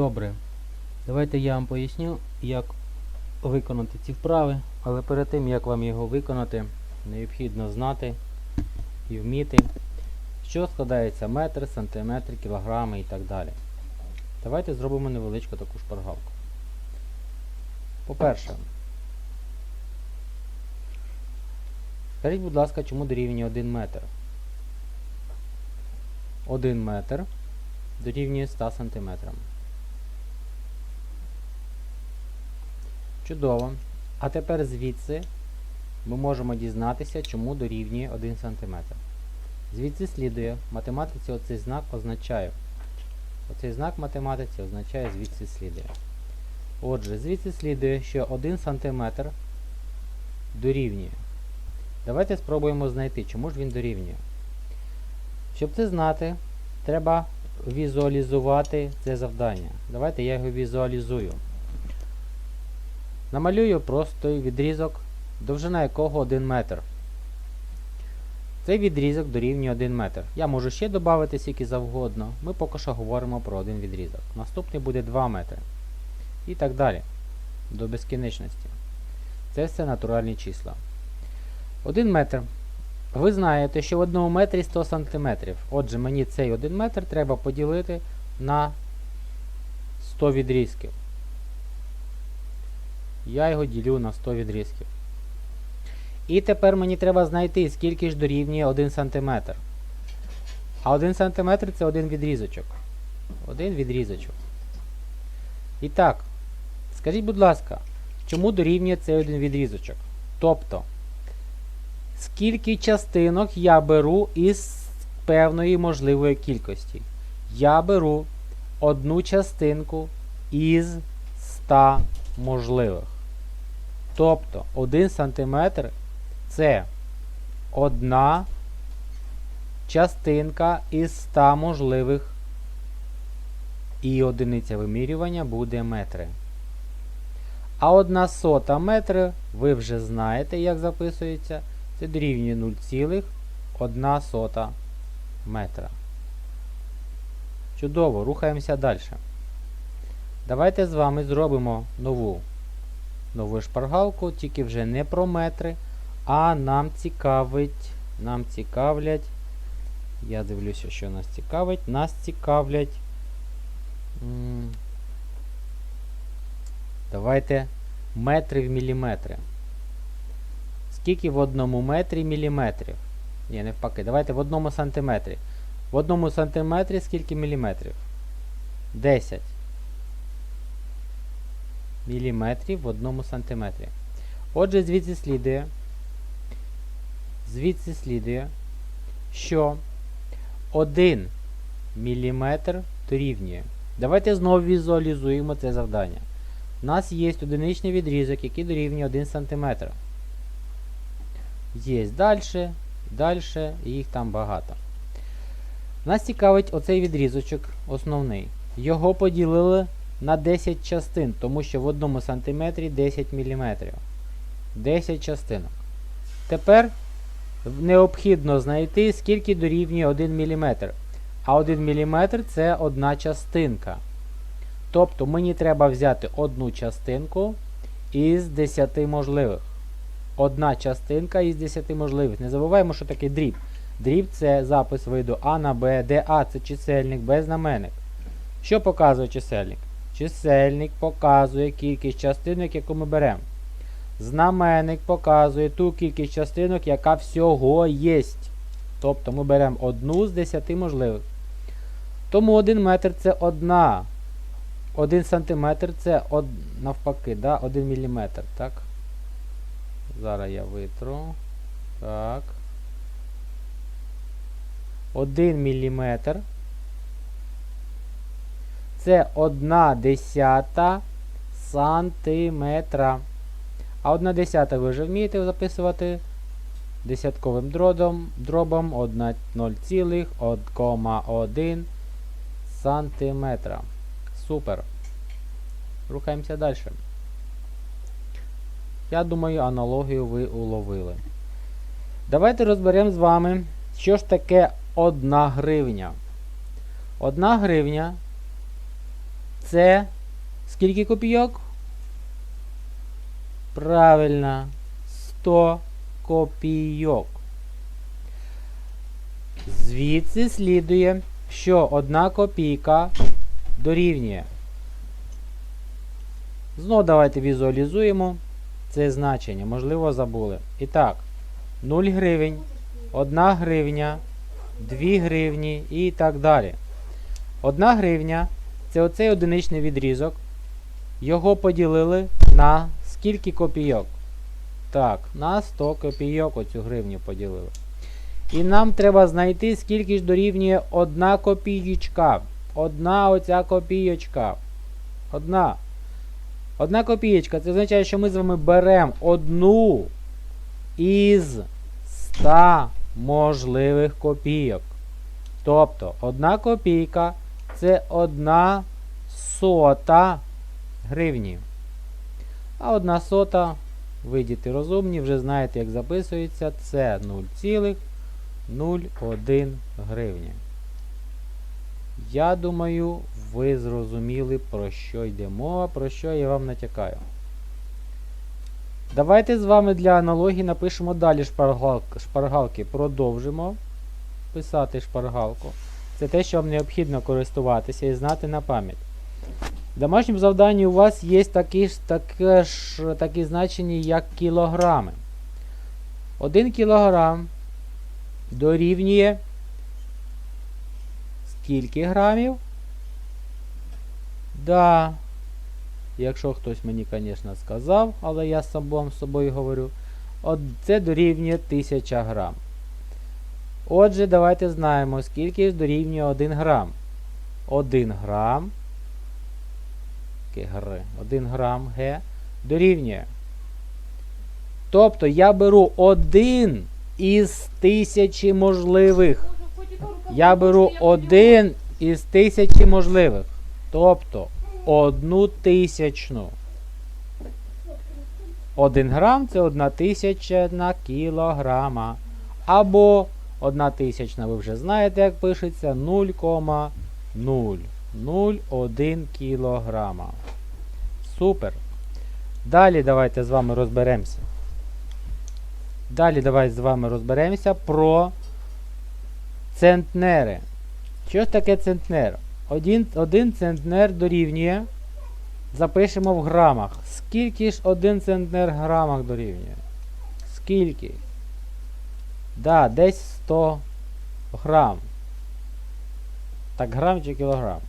Добре. Давайте я вам поясню, як виконати ці вправи, але перед тим, як вам його виконати, необхідно знати і вміти, що складається метр, сантиметр, кілограми і так далі. Давайте зробимо невеличку таку шпаргалку. По-перше, скажіть, будь ласка, чому дорівнює 1 метр? 1 метр дорівнює 100 сантиметрам. Чудово. А тепер звідси ми можемо дізнатися, чому дорівнює 1 см. Звідси слідує, в математиці оцей знак означає. Оцей знак математиці означає звідси слідує. Отже, звідси слідує, що 1 см дорівнює. Давайте спробуємо знайти, чому ж він дорівнює. Щоб це знати, треба візуалізувати це завдання. Давайте я його візуалізую. Намалюю простий відрізок, довжина якого 1 метр. Цей відрізок дорівнює 1 метр. Я можу ще додати скільки завгодно. Ми поки що говоримо про один відрізок. Наступний буде 2 метри. І так далі. До безкінечності. Це все натуральні числа. 1 метр. Ви знаєте, що в 1 метрі 100 см. Отже, мені цей 1 метр треба поділити на 100 відрізків. Я його ділю на 100 відрізків. І тепер мені треба знайти, скільки ж дорівнює 1 см. А 1 см це один відрізочок. Один відрізочок. І так, скажіть, будь ласка, чому дорівнює цей один відрізочок? Тобто, скільки частинок я беру із певної можливої кількості? Я беру одну частинку із 100 можливих. Тобто 1 см це одна частинка із 100 можливих. І одиниця вимірювання буде метри. А одна сота метри, ви вже знаєте, як записується, це дорівнює 0,1 сота метра. Чудово, рухаємося далі. Давайте з вами зробимо нову нову шпаргалку, тільки вже не про метри, а нам цікавить, нам цікавлять, я дивлюся, що нас цікавить, нас цікавлять. Давайте метри в міліметри. Скільки в одному метрі міліметрів? Ні, навпаки, давайте в одному сантиметрі. В одному сантиметрі скільки міліметрів? 10 міліметрів в одному сантиметрі. Отже, звідси слідує, звідси слідує, що 1 міліметр дорівнює. Давайте знову візуалізуємо це завдання. У нас є одиничний відрізок, який дорівнює 1 см. Є далі, далі, їх там багато. Нас цікавить оцей відрізочок основний. Його поділили на 10 частин, тому що в одному сантиметрі 10 мм. 10 частинок. Тепер необхідно знайти, скільки дорівнює 1 мм. А 1 мм це одна частинка. Тобто мені треба взяти одну частинку із 10 можливих. Одна частинка із 10 можливих. Не забуваємо, що таке дріб. Дріб це запис виду А на Б, де А це чисельник, Б знаменник. Що показує чисельник? Чисельник показує кількість частинок, яку ми беремо. Знаменник показує ту кількість частинок, яка всього є. Тобто ми беремо одну з 10 можливих. Тому 1 метр це одна. 1 сантиметр це од... навпаки, да? 1 міліметр, так? Зараз я витру. Так. 1 міліметр. Це 1 десята сантиметра. А 1 десята ви вже вмієте записувати десятковим дробом, дробом 0,1 сантиметра. Супер. Рухаємося далі. Я думаю, аналогію ви уловили. Давайте розберемо з вами, що ж таке 1 гривня. 1 гривня це скільки копійок? Правильно, 100 копійок. Звідси слідує, що одна копійка дорівнює. Знову давайте візуалізуємо це значення. Можливо, забули. І так, 0 гривень, 1 гривня, 2 гривні і так далі. 1 гривня це оцей одиничний відрізок. Його поділили на скільки копійок? Так, на 100 копійок оцю гривню поділили. І нам треба знайти, скільки ж дорівнює одна копієчка. Одна оця копійочка. Одна. Одна копієчка. Це означає, що ми з вами беремо одну із 100 можливих копійок. Тобто, одна копійка це одна сота гривні. А одна сота, ви діти розумні, вже знаєте, як записується, це 0,01 гривня. Я думаю, ви зрозуміли, про що йде мова, про що я вам натякаю. Давайте з вами для аналогії напишемо далі шпаргалки. Продовжимо писати шпаргалку. Це те, що вам необхідно користуватися і знати на пам'ять. В домашньому завданні у вас є такі ж, ж, такі значення, як кілограми. 1 кілограм дорівнює скільки грамів? Да. Якщо хтось мені, звісно, сказав, але я сам з собою говорю, от це дорівнює 1000 грам. Отже, давайте знаємо, скільки дорівнює 1 грам. 1 грам. 1 грам Г дорівнює. Тобто я беру один із тисячі можливих. Я беру один із тисячі можливих. Тобто одну тисячну. Один грам це одна тисячна кілограма. Або одна тисячна, ви вже знаєте, як пишеться 0,001 кілограма. Супер. Далі давайте з вами розберемося. Далі давайте з вами розберемося про центнери. Що ж таке центнер? Один, один центнер дорівнює. Запишемо в грамах. Скільки ж один центнер в грамах дорівнює? Скільки? Да, десь 100 грам. Так, грам чи кілограм?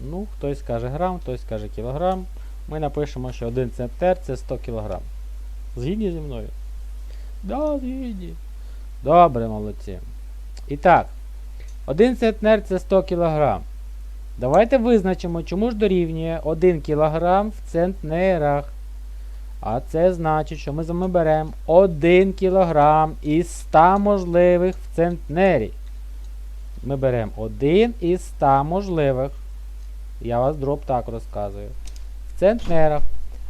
Ну, хтось скаже грам, хтось скаже кілограм. Ми напишемо, що 1 центнер це 100 кілограм. Згідні зі мною? Да, згідні. Добре, молодці. І так, 1 центнер це 100 кг. Давайте визначимо, чому ж дорівнює 1 кг в центнерах. А це значить, що ми з вами беремо 1 кг із 100 можливих в центнері. Ми беремо 1 із 100 можливих. Я вас дроб так розказую. В центнерах.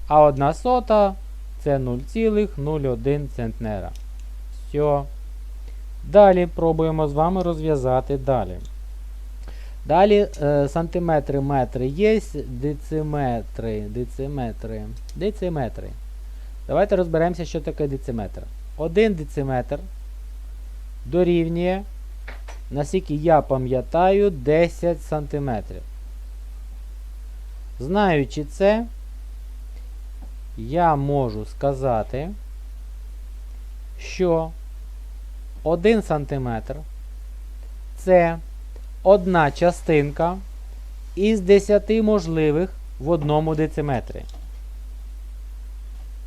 А 1 сота це 0,01 центнера. Все. Далі пробуємо з вами розв'язати далі. Далі е, сантиметри, метри є, дециметри, дециметри, дециметри. Давайте розберемося, що таке дециметр. Один дециметр дорівнює, наскільки я пам'ятаю, 10 сантиметрів. Знаючи це, я можу сказати, що 1 см це одна частинка із 10 можливих в одному дециметрі.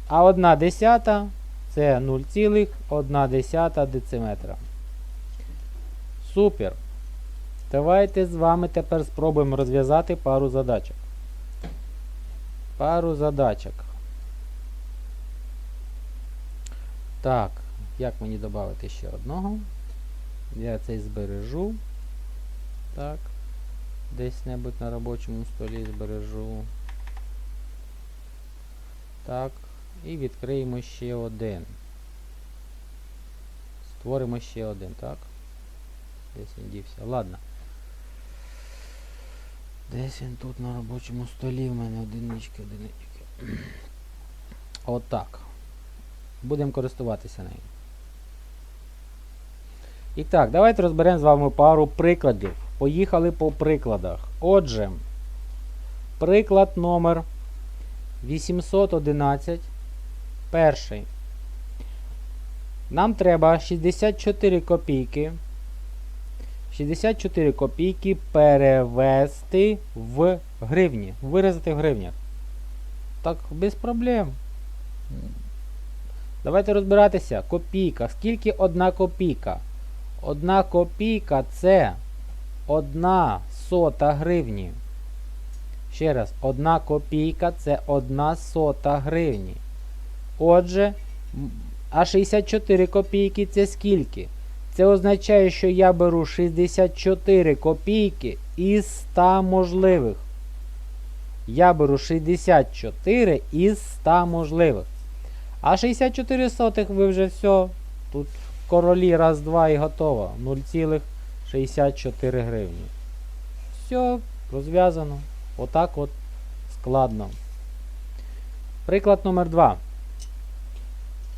А 1 десята це 0,1 дециметра. Супер. Давайте з вами тепер спробуємо розв'язати пару задачок. Пару задачок. Так. Як мені додати ще одного? Я цей збережу. Так. Десь небудь на робочому столі збережу. Так. І відкриємо ще один. Створимо ще один, так? Десь він дівся. Ладно. Десь він тут на робочому столі в мене одинички, одинички. Отак. Будемо користуватися нею. І так, давайте розберемо з вами пару прикладів. Поїхали по прикладах. Отже, приклад номер 811. Перший. Нам треба 64 копійки. 64 копійки перевести в гривні. Виразити в гривнях. Так, без проблем. Давайте розбиратися. Копійка. Скільки одна копійка? Одна копійка це одна сота гривні. Ще раз, одна копійка це одна сота гривні. Отже, а 64 копійки це скільки? Це означає, що я беру 64 копійки із 100 можливих. Я беру 64 із 100 можливих. А 64 сотих ви вже все. Тут королі раз, два і готово. 0,64 гривні. Все, розв'язано. Отак от складно. Приклад номер 2.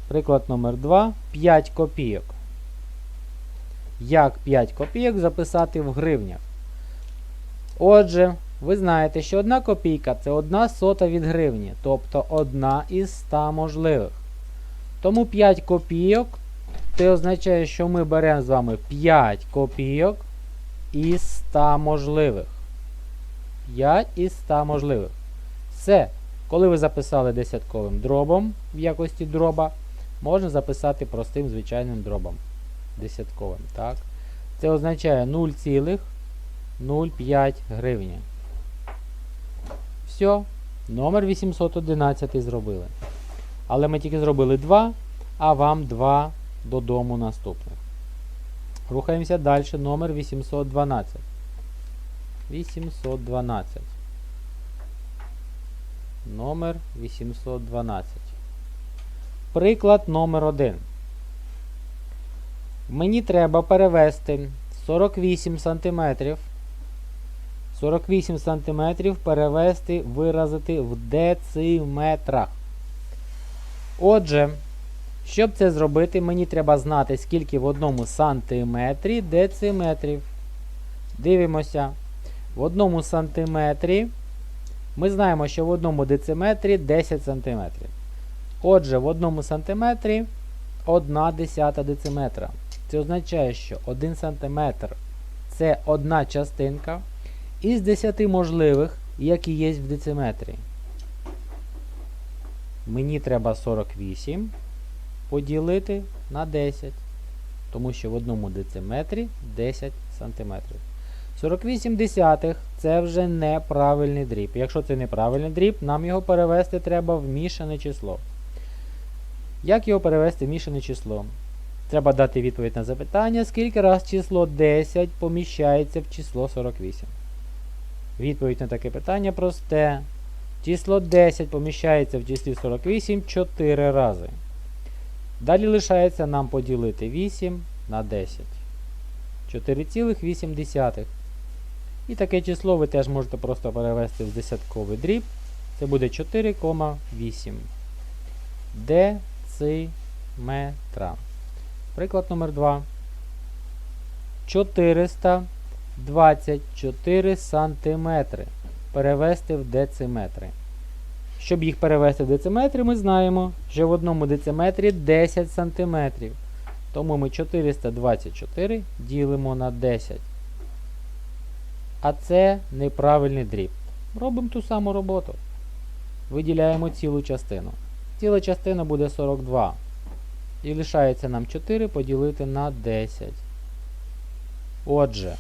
Приклад номер 2. 5 копійок. Як 5 копійок записати в гривнях? Отже, ви знаєте, що 1 копійка це 1 сота від гривні, тобто 1 із 100 можливих. Тому 5 копійок це означає, що ми беремо з вами 5 копійок із 100 можливих. 5 із 100 можливих. Все. Коли ви записали десятковим дробом в якості дроба, можна записати простим звичайним дробом. Десятковим. Так? Це означає 0,05 гривні. Все. Номер 811 зробили. Але ми тільки зробили 2, а вам 2 додому наступних. Рухаємося далі. Номер 812. 812. Номер 812. Приклад номер 1. Мені треба перевести 48 см. 48 см перевести, виразити в дециметрах. Отже, щоб це зробити, мені треба знати, скільки в одному сантиметрі дециметрів. Дивимося. В одному сантиметрі ми знаємо, що в одному дециметрі 10 сантиметрів. Отже, в одному сантиметрі 1 десята дециметра. Це означає, що 1 сантиметр це одна частинка із 10 можливих, які є в дециметрі. Мені треба 48 поділити на 10. Тому що в одному дециметрі 10 сантиметрів. 48 десятих це вже неправильний дріб. Якщо це неправильний дріб, нам його перевести треба в мішане число. Як його перевести в мішане число? Треба дати відповідь на запитання, скільки раз число 10 поміщається в число 48. Відповідь на таке питання просте. Число 10 поміщається в числі 48 4 рази. Далі лишається нам поділити 8 на 10. 4,8. І таке число ви теж можете просто перевести в десятковий дріб. Це буде 4,8 дециметра. Приклад номер 2. 424 сантиметри. Перевести в дециметри. Щоб їх перевести в дециметри, ми знаємо, що в одному дециметрі 10 сантиметрів. Тому ми 424 ділимо на 10. А це неправильний дріб. Робимо ту саму роботу. Виділяємо цілу частину. Ціла частина буде 42. І лишається нам 4 поділити на 10. Отже,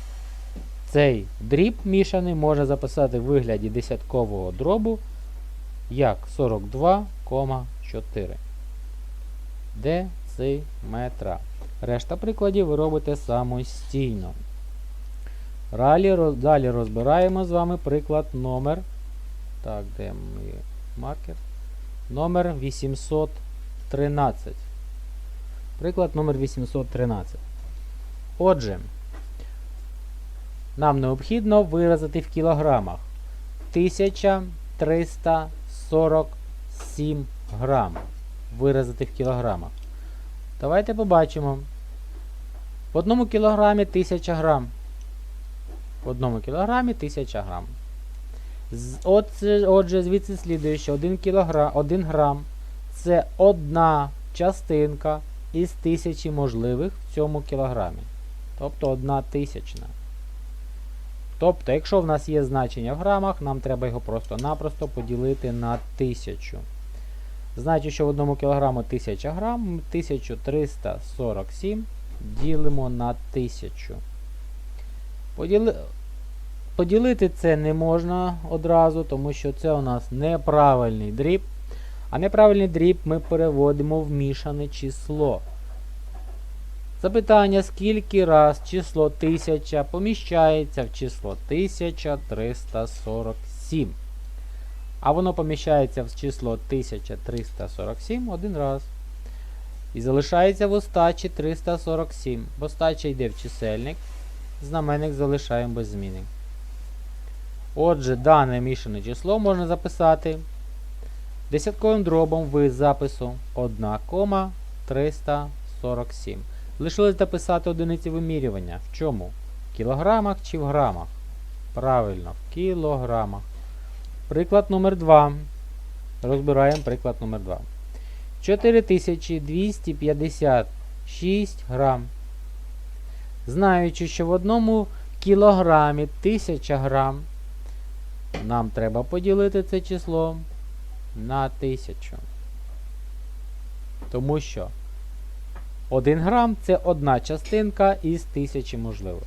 цей дріб мішаний можна записати в вигляді десяткового дробу як 42,4 дециметра. Решта прикладів ви робите самостійно. Далі розбираємо з вами приклад номер. Так, де мій маркер? Номер 813. Приклад номер 813. Отже, нам необхідно виразити в кілограмах. 1347 грам. Виразити в кілограмах. Давайте побачимо. В одному кілограмі 1000 грам. В одному кілограмі 1000 грам. Отже, отже, звідси слідує, що 1, кілограм, 1 грам це одна частинка із тисячі можливих в цьому кілограмі. Тобто одна тисячна. Тобто, якщо в нас є значення в грамах, нам треба його просто-напросто поділити на тисячу. Значить, що в одному кілограму 1000 грам, 1347 ділимо на 1000. Поділи... Поділити це не можна одразу, тому що це у нас неправильний дріб. А неправильний дріб ми переводимо в мішане число. Запитання, скільки раз число 1000 поміщається в число 1347. А воно поміщається в число 1347 один раз. І залишається в остачі 347. В остачі йде в чисельник. Знаменник залишаємо без зміни. Отже, дане мішане число можна записати десятковим дробом вид запису 1,347. Лишилось дописати одиниці вимірювання. В чому? В кілограмах чи в грамах? Правильно, в кілограмах. Приклад номер 2. Розбираємо приклад номер 2. 4256 грам. Знаючи, що в одному кілограмі 1000 грам, нам треба поділити це число на 1000. Тому що 1 грам це одна частинка із 1000 можливих.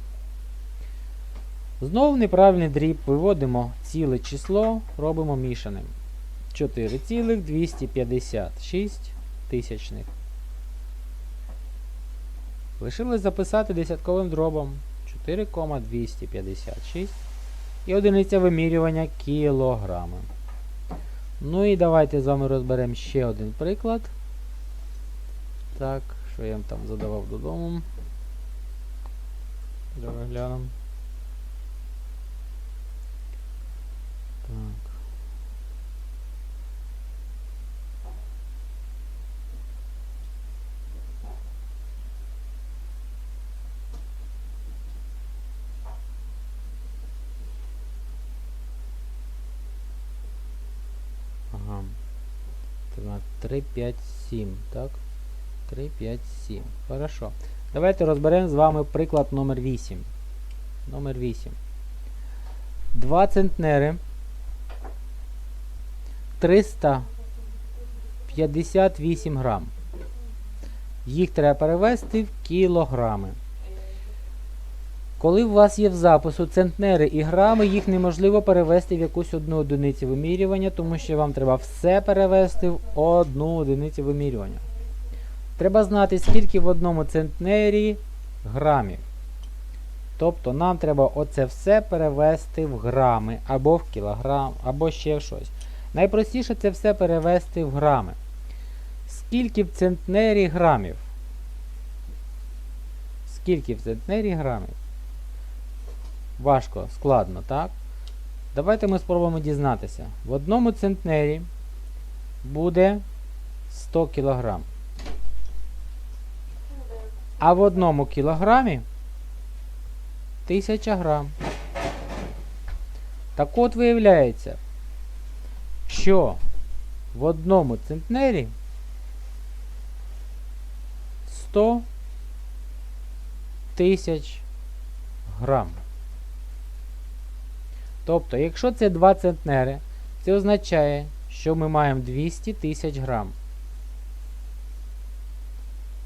Знову неправильний дріб виводимо ціле число, робимо мішаним. 4,256 тисячних. Лишилось записати десятковим дробом 4,256 і одиниця вимірювання кілограми. Ну і давайте з вами розберемо ще один приклад. Так, що я там задавав додому. Давай глянемо. Так. Ага. Так, 3, 5, 7, так? 3, 5, 7. Хорошо. Давайте розберемо з вами приклад номер 8. Номер 8. Два центнери. 358 грам. Їх треба перевести в кілограми. Коли у вас є в запису центнери і грами, їх неможливо перевести в якусь одну одиницю вимірювання, тому що вам треба все перевести в одну одиницю вимірювання. Треба знати, скільки в одному центнері грамів. Тобто нам треба оце все перевести в грами, або в кілограм, або ще щось. Найпростіше це все перевести в грами. Скільки в центнері грамів? Скільки в центнері грамів? Важко, складно, так? Давайте ми спробуємо дізнатися. В одному центнері буде 100 кг. А в одному кілограмі 1000 грам. Так от виявляється, що в одному центнері 100 тисяч грам. Тобто, якщо це 2 центнери, це означає, що ми маємо 200 тисяч грам.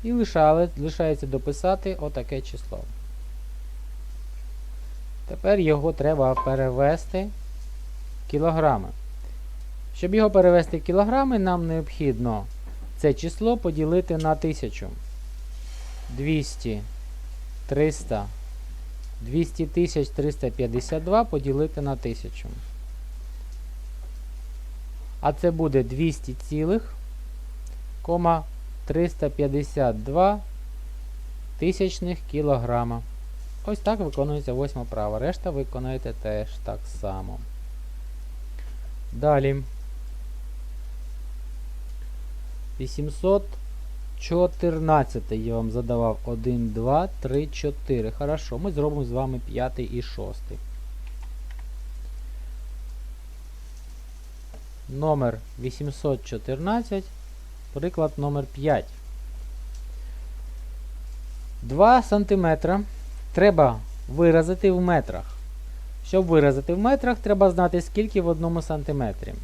І лишали, лишається дописати отаке число. Тепер його треба перевести в кілограми. Щоб його перевести в кілограми, нам необхідно це число поділити на 1000. 200, 300, 200 тисяч 352 поділити на 1000. А це буде 200 цілих, кома 352 тисячних кілограма. Ось так виконується восьма права. Решта виконуєте теж так само. Далі. 814 я вам задавав 1, 2, 3, 4. Хорошо, ми зробимо з вами 5 і 6. Номер 814. Приклад номер 5. 2 см треба виразити в метрах. Щоб виразити в метрах, треба знати, скільки в одному сантиметрі.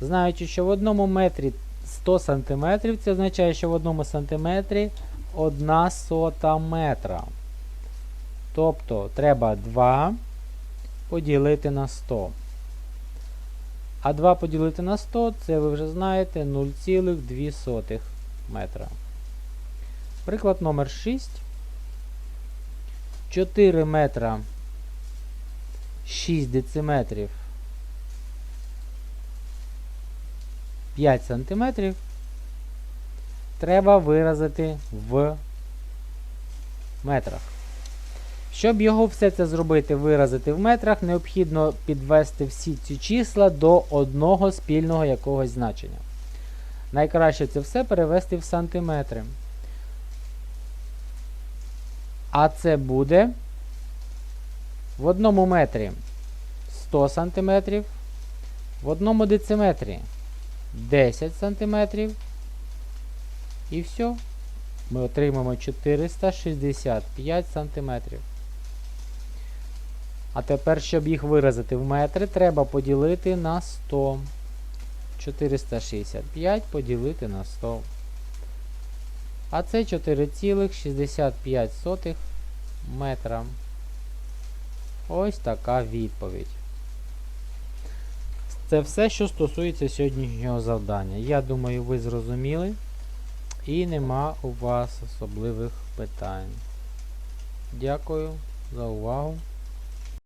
Знаючи, що в одному метрі 100 см, це означає, що в одному сантиметрі 1 сота метра. Тобто треба 2 поділити на 100. А 2 поділити на 100, це ви вже знаєте 0,2 метра. Приклад номер 6. 4 метра 6 дециметрів 5 сантиметрів треба виразити в метрах. Щоб його все це зробити, виразити в метрах, необхідно підвести всі ці числа до одного спільного якогось значення. Найкраще це все перевести в сантиметри. А це буде в одному метрі 100 см, в одному дециметрі 10 см. І все. Ми отримаємо 465 см. А тепер, щоб їх виразити в метри, треба поділити на 100. 465 поділити на 100. А це 4,65 метра. Ось така відповідь. Це все, що стосується сьогоднішнього завдання. Я думаю, ви зрозуміли. І нема у вас особливих питань. Дякую за увагу.